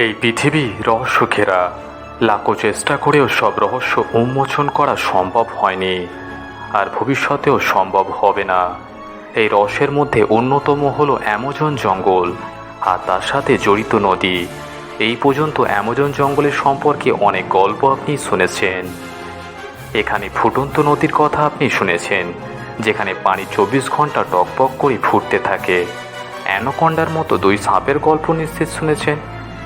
এই পৃথিবী রহস্য ঘেরা লাখো চেষ্টা করেও সব রহস্য উন্মোচন করা সম্ভব হয়নি, আর ভবিষ্যতেও সম্ভব হবে না। এই রহস্যের মধ্যে অন্যতম হলো অ্যামাজন জঙ্গল, আর তার সাথে জড়িত নদী। এই পর্যন্ত অ্যামাজন জঙ্গলের সম্পর্কে অনেক গল্প আপনি শুনেছেন। এখানে ফুটন্ত নদীর কথা আপনি শুনেছেন, যেখানে পানি চব্বিশ ঘণ্টা টকবক করে ফুটতে থাকে। অ্যানোকন্ডার মতো দুই সাপের গল্প নিশ্চিত শুনেছেন।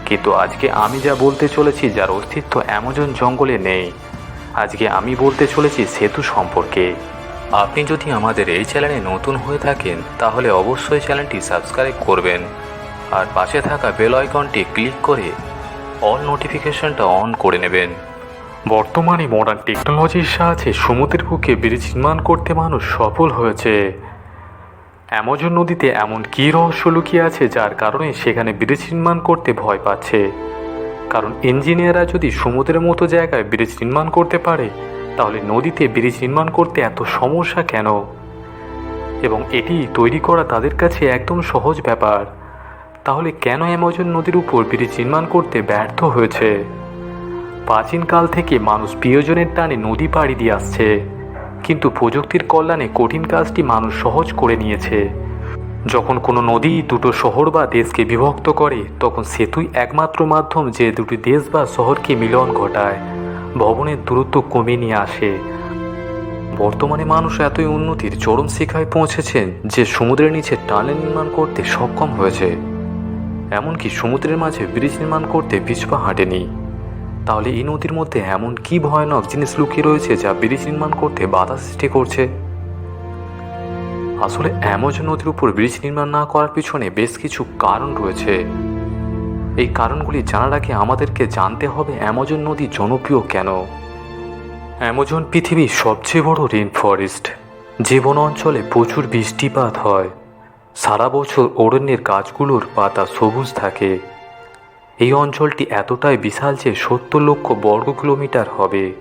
কিন্তু আজকে আমি যা বলতে চলেছি যার অস্তিত্ব অ্যামাজন জঙ্গলে নেই। আজকে আমি বলতে চলেছি সেতু সম্পর্কে। আপনি যদি আমাদের এই চ্যানেলে নতুন হয়ে থাকেন, তাহলে অবশ্যই চ্যানেলটি সাবস্ক্রাইব করবেন। আর পাশে থাকা বেল আইকনটি ক্লিক করে অল নোটিফিকেশনটা অন করে নেবেন। বর্তমানে মডার্ন টেকনোলজির সাহায্যে সমুদ্রের বুকে ব্রিজ নির্মাণ করতে মানুষ সফল হয়েছে। অ্যামাজন নদীতে এমন কী রহস্য লুকিয়ে আছে যার কারণে সেখানে ব্রিজ নির্মাণ করতে ভয় পাচ্ছে? কারণ ইঞ্জিনিয়াররা যদি সমুদ্রের মতো জায়গায় ব্রিজ নির্মাণ করতে পারে, তাহলে নদীতে ব্রিজ নির্মাণ করতে এত সমস্যা কেন? এবং এটি তৈরি করা তাদের কাছে একদম সহজ ব্যাপার। তাহলে কেন অ্যামাজন নদীর উপর ব্রিজ নির্মাণ করতে ব্যর্থ হয়েছে? প্রাচীনকাল থেকে মানুষ প্রিয়জনের টানে নদী পাড়ি দিয়ে আসছে। কিন্তু প্রযুক্তির কল্যাণে কঠিন কাজটি মানুষ সহজ করে নিয়েছে। যখন কোনো নদী, দুটো শহর বা দেশকে বিভক্ত করে, তখন সেতুই একমাত্র মাধ্যম যে দুটি দেশ বা শহরকে মিলন ঘটায়। ভবনের দূরত্ব কমিয়ে নিয়ে আসে। বর্তমানে মানুষ এতই উন্নতির চরম শিখায় পৌঁছেছেন যে সমুদ্রের নিচে টানেল নির্মাণ করতে সক্ষম হয়েছে। এমনকি সমুদ্রের মাঝে ব্রিজ নির্মাণ করতে পিছপা হাঁটেনি। তাহলে এই নদীর মধ্যে এমন কি ভয়ানক জিনিস লুকিয়ে রয়েছে যা ব্রিজ নির্মাণ করতে বাধা সৃষ্টি করছে? আসলে অ্যামাজন নদীর উপর ব্রিজ নির্মাণ না করার পিছনে বেশ কিছু কারণ রয়েছে। এই কারণগুলি জানার আগে আমাদেরকে জানতে হবে অ্যামাজন নদী জনপ্রিয় কেন? অ্যামাজন পৃথিবীর সবচেয়ে বড় রেন ফরেস্ট যে বন অঞ্চলে প্রচুর বৃষ্টিপাত হয়। সারা বছর অরণ্যের গাছগুলোর পাতা সবুজ থাকে। এই অঞ্চলটি এতটাই বিশাল যে সত্তর লক্ষ বর্গ কিলোমিটার হবে।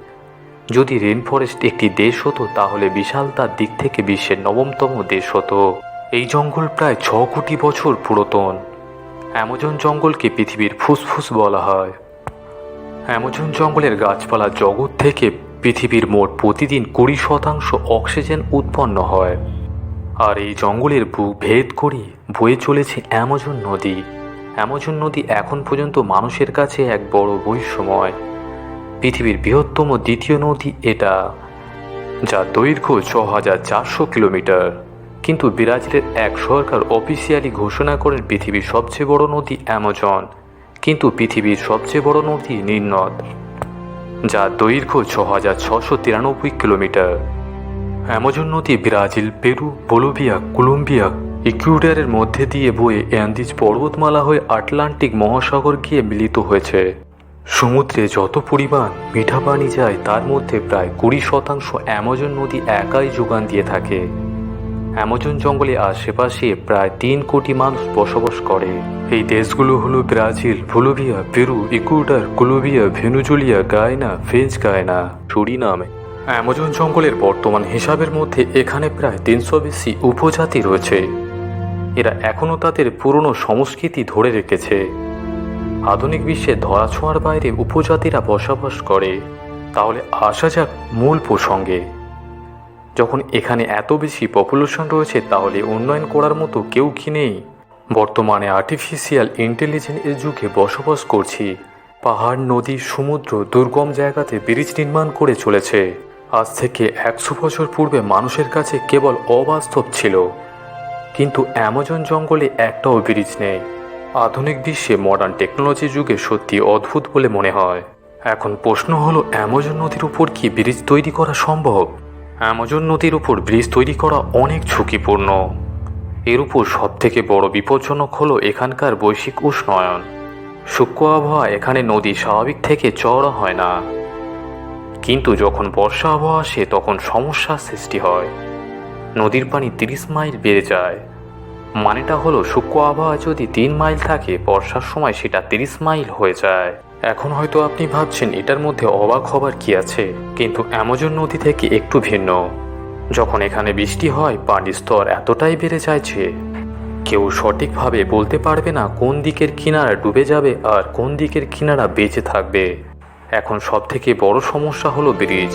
যদি রেন ফরেস্ট একটি দেশ হতো, তাহলে বিশাল তার দিক থেকে বিশ্বের নবমতম দেশ হতো। এই জঙ্গল প্রায় ছ কোটি বছর পুরাতন। অ্যামাজন জঙ্গলকে পৃথিবীর ফুসফুস বলা হয়। অ্যামাজন জঙ্গলের গাছপালা জগৎ থেকে পৃথিবীর মোট প্রতিদিন কুড়ি শতাংশ অক্সিজেন উৎপন্ন হয়। আর এই জঙ্গলের বুক ভেদ করে বয়ে চলেছে অ্যামাজন নদী। অ্যামাজন নদী এখন পর্যন্ত মানুষের কাছে এক বড় বৈষময় পৃথিবীর বৃহত্তম দ্বিতীয় নদী এটা, যার দৈর্ঘ্য ছ হাজার চারশো কিলোমিটার। কিন্তু ব্রাজিলের এক সরকার অফিসিয়ালি ঘোষণা করেন পৃথিবীর সবচেয়ে বড় নদী অ্যামাজন, কিন্তু পৃথিবীর সবচেয়ে বড় নদী নীলনদ যার দৈর্ঘ্য ছ হাজার ছশো তিরানব্বই কিলোমিটার। অ্যামাজন নদী ব্রাজিল, পেরু, বলোভিয়া, কলম্বিয়া ইকুয়েডারের মধ্যে দিয়ে বয়ে অ্যান্দিজ পর্বতমালা হয়ে আটলান্টিক মহাসাগর গিয়ে মিলিত হয়েছে। সমুদ্রে যত পরিমাণ মিঠা পানি যায়, তার মধ্যে প্রায় কুড়ি শতাংশ অ্যামাজন নদী একাই যোগান দিয়ে থাকে। অ্যামাজন জঙ্গলে আশেপাশে প্রায় তিন কোটি মানুষ বসবাস করে। এই দেশগুলো হলো Brazil, Bolivia, Peru, Ecuador Colombia Venezuela Guyana, French Guiana, সুরিনামে। Amazon জঙ্গলের বর্তমান হিসাবের মধ্যে এখানে প্রায় তিনশো বেশি উপজাতি রয়েছে। এরা এখনও তাদের পুরনো সংস্কৃতি ধরে রেখেছে। আধুনিক বিশ্বে ধরাছোঁয়ার বাইরে উপজাতিরা বসবাস করে। তাহলে আসা যাক মূল প্রসঙ্গে। যখন এখানে এত বেশি পপুলেশন রয়েছে, তাহলে উন্নয়ন করার মতো কেউ কি নেই? বর্তমানে আর্টিফিশিয়াল ইন্টেলিজেন্সের যুগে বসবাস করছি। পাহাড়, নদী, সমুদ্র, দুর্গম জায়গাতে ব্রিজ নির্মাণ করে চলেছে। আজ থেকে একশো বছর পূর্বে মানুষের কাছে কেবল অবাস্তব ছিল। কিন্তু অ্যামাজন জঙ্গলে একটাও ব্রিজ নেই। আধুনিক বিশ্বে মডার্ন টেকনোলজি যুগে সত্যি অদ্ভুত বলে মনে হয়। এখন প্রশ্ন হলো, অ্যামাজন নদীর উপর কি ব্রিজ তৈরি করা সম্ভব? অ্যামাজন নদীর উপর ব্রিজ তৈরি করা অনেক ঝুঁকিপূর্ণ। এর উপর সবথেকে বড় বিপজ্জনক হলো এখানকার বৈশ্বিক উষ্ণায়ন। সূক্ষ্ম আবহাওয়া এখানে নদী স্বাভাবিক থেকে চওড়া হয় না। কিন্তু যখন বর্ষা আবহাওয়া আসে, তখন সমস্যার সৃষ্টি হয়। নদীর পানি তিরিশ মাইল বেড়ে যায়। মানেটা হলো সূক্ষ্ম আবহাওয়া যদি তিন মাইল থাকে, বর্ষার সময় সেটা তিরিশ মাইল হয়ে যায়। এখন হয়তো আপনি ভাবছেন, এটার মধ্যে অবাক হবার কি আছে? কিন্তু অ্যামাজন নদী থেকে একটু ভিন্ন। যখন এখানে বৃষ্টি হয়, পানির স্তর এতটাই বেড়ে যায় কেউ সঠিকভাবে বলতে পারবে না কোন দিকের কিনারা ডুবে যাবে আর কোন দিকের কিনারা বেঁচে থাকবে। এখন সবথেকে বড় সমস্যা হলো ব্রিজ।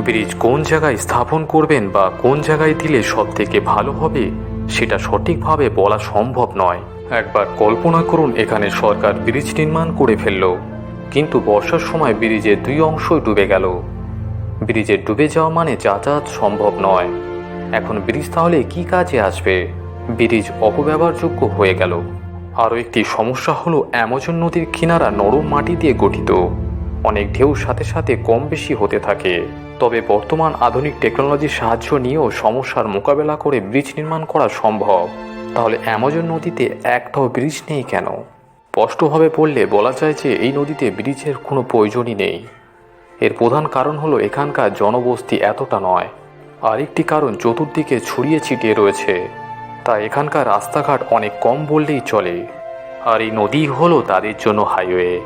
ব্রিজ কোন জায়গায় স্থাপন করবেন বা কোন জায়গায় দিলে সব থেকে ভালো হবে, সেটা সঠিকভাবে বলা সম্ভব নয়। একবার কল্পনা করুন, এখানে সরকার ব্রিজ নির্মাণ করে ফেলল, কিন্তু বর্ষার সময় ব্রিজের দুই অংশই ডুবে গেল। ব্রিজের ডুবে যাওয়া মানে যাতায়াত সম্ভব নয়। এখন ব্রিজ তাহলে কি কাজে আসবে? ব্রিজ অপব্যবহারযোগ্য হয়ে গেল। আরও একটি সমস্যা হলো, অ্যামাজন নদীর কিনারা নরম মাটি দিয়ে গঠিত। অনেক ঢেউ সাথে সাথে কম বেশি হতে থাকে। তবে বর্তমান আধুনিক টেকনোলজির সাহায্য নিয়েও সমস্যার মোকাবেলা করে ব্রিজ নির্মাণ করা সম্ভব। তাহলে অ্যামাজন নদীতে একটাও ব্রিজ নেই কেন? স্পষ্টভাবে বললে বলা যায় যে এই নদীতে ব্রিজের কোনো প্রয়োজনই নেই। এর প্রধান কারণ হলো এখানকার জনবস্তি এতটা নয়। আরেকটি কারণ চতুর্দিকে ছড়িয়ে ছিটিয়ে রয়েছে। তাই এখানকার রাস্তাঘাট অনেক কম বললেই চলে। আর এই নদী হলো তাদের জন্য হাইওয়ে।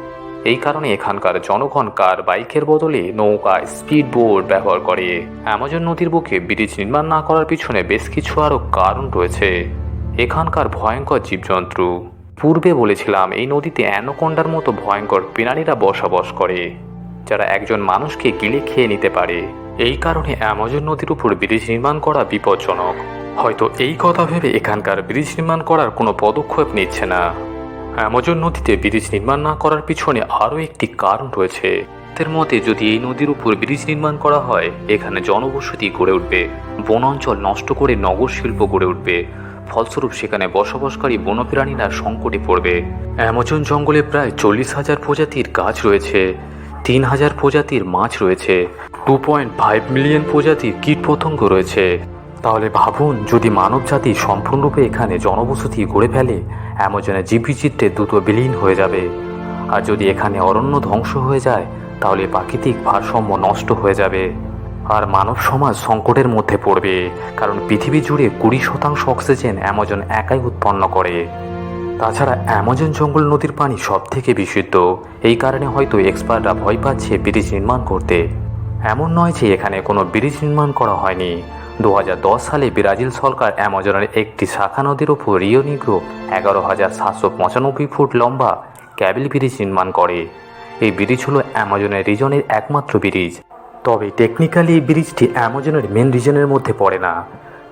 এই কারণে এখানকার জনগণ কার বাইকের বদলে নৌকা স্পিড বোট ব্যবহার করে? অ্যামাজন নদীর বুকে ব্রিজ নির্মাণ না করার পিছনে বেশ কিছু আরও কারণ রয়েছে। এখানকার ভয়ঙ্কর জীবজন্তু। পূর্বে বলেছিলাম, এই নদীতে অ্যানোকন্ডার মতো ভয়ঙ্কর প্রাণীরা বসবাস করে, যারা একজন মানুষকে গিলে খেয়ে নিতে পারে। এই কারণে অ্যামাজন নদীর উপর ব্রিজ নির্মাণ করা বিপজ্জনক। হয়তো এই কথা ভেবে এখানকার ব্রিজ নির্মাণ করার কোনো পদক্ষেপ নিচ্ছে না। অ্যামাজন নদীতে ব্রিজ নির্মাণ না করার পিছনে আরও একটি কারণ রয়েছে। এর মতে, যদি এই নদীর উপর ব্রিজ নির্মাণ করা হয়, এখানে জনবসতি গড়ে উঠবে। বন অঞ্চল নষ্ট করে নগর শিল্প গড়ে উঠবে। ফলস্বরূপ সেখানে বসবাসকারী বনপ্রাণীরা সংকটে পড়বে। অ্যামাজন জঙ্গলে প্রায় চল্লিশ হাজার প্রজাতির গাছ রয়েছে। তিন হাজার প্রজাতির মাছ রয়েছে। টু পয়েন্ট ফাইভ মিলিয়ন প্রজাতির কীটপতঙ্গ রয়েছে। তাহলে ভাবুন, যদি মানবজাতি সম্পূর্ণরূপে এখানে জনবসতি গড়ে ফেলে, অ্যামাজনের জীববিচিত্রে দ্রুত বিলীন হয়ে যাবে। আর যদি এখানে অরণ্য ধ্বংস হয়ে যায়, তাহলে প্রাকৃতিক ভারসাম্য নষ্ট হয়ে যাবে। আর মানব সমাজ সংকটের মধ্যে পড়বে, কারণ পৃথিবী জুড়ে কুড়ি শতাংশ অক্সিজেন অ্যামাজন একাই উৎপন্ন করে। তাছাড়া অ্যামাজন জঙ্গল নদীর পানি সব থেকে বিশুদ্ধ। এই কারণে হয়তো এক্সপার্টরা ভয় পাচ্ছে ব্রিজ নির্মাণ করতে। এমন নয় যে এখানে কোনো ব্রিজ নির্মাণ করা হয়নি। দু হাজার দশ সালে ব্রাজিল সরকার অ্যামাজনের একটি শাখা নদীর ওপর রিও নিগ্রো এগারো হাজার সাতশো পঁচানব্বই ফুট লম্বা ক্যাবেল ব্রিজ নির্মাণ করে। এই ব্রিজ হলো অ্যামাজনের রিজনের একমাত্র ব্রিজ। তবে টেকনিক্যালি এই ব্রিজটি অ্যামাজনের মেন রিজনের মধ্যে পড়ে না।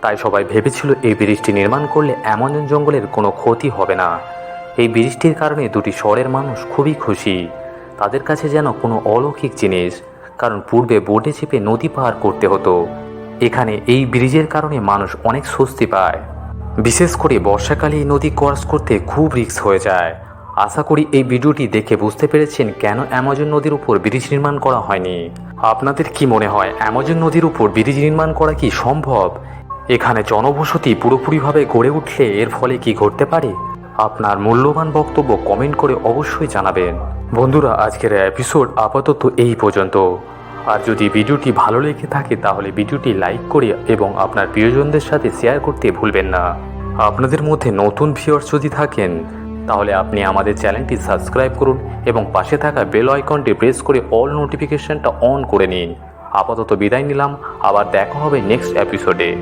তাই সবাই ভেবেছিল এই ব্রিজটি নির্মাণ করলে অ্যামাজন জঙ্গলের কোনো ক্ষতি হবে না। এই ব্রিজটির কারণে দুটি শহরের মানুষ খুবই খুশি। তাদের কাছে যেন কোনো অলৌকিক জিনিস। কারণ পূর্বে বোটে চেপে নদী পার করতে হতো। এখানে এই ব্রিজের কারণে মানুষ অনেক স্বস্তি পায়। বিশেষ করে বর্ষাকালে এই নদী ক্রস করতে খুব রিস্ক হয়ে যায়। আশা করি এই ভিডিওটি দেখে বুঝতে পেরেছেন কেন অ্যামাজন নদীর উপর ব্রিজ নির্মাণ করা হয়নি। আপনাদের কি মনে হয়, অ্যামাজন নদীর উপর ব্রিজ নির্মাণ করা কি সম্ভব? এখানে জনবসতি পুরোপুরিভাবে গড়ে উঠলে এর ফলে কি ঘটতে পারে? আপনার মূল্যবান বক্তব্য কমেন্ট করে অবশ্যই জানাবেন। বন্ধুরা, আজকের এপিসোড আপাতত এই পর্যন্ত। আর যদি ভিডিওটি ভালো লেগে থাকে, তাহলে ভিডিওটি লাইক করে এবং আপনার প্রিয়জনদের সাথে শেয়ার করতে ভুলবেন না। আপনাদের মধ্যে নতুন ভিউয়ার্স যদি থাকেন, তাহলে আপনি আমাদের চ্যানেলটি সাবস্ক্রাইব করুন এবং পাশে থাকা বেল আইকনটি প্রেস করে অল নোটিফিকেশনটা অন করে নিন। আপাতত বিদায় নিলাম, আবার দেখা হবে নেক্সট এপিসোডে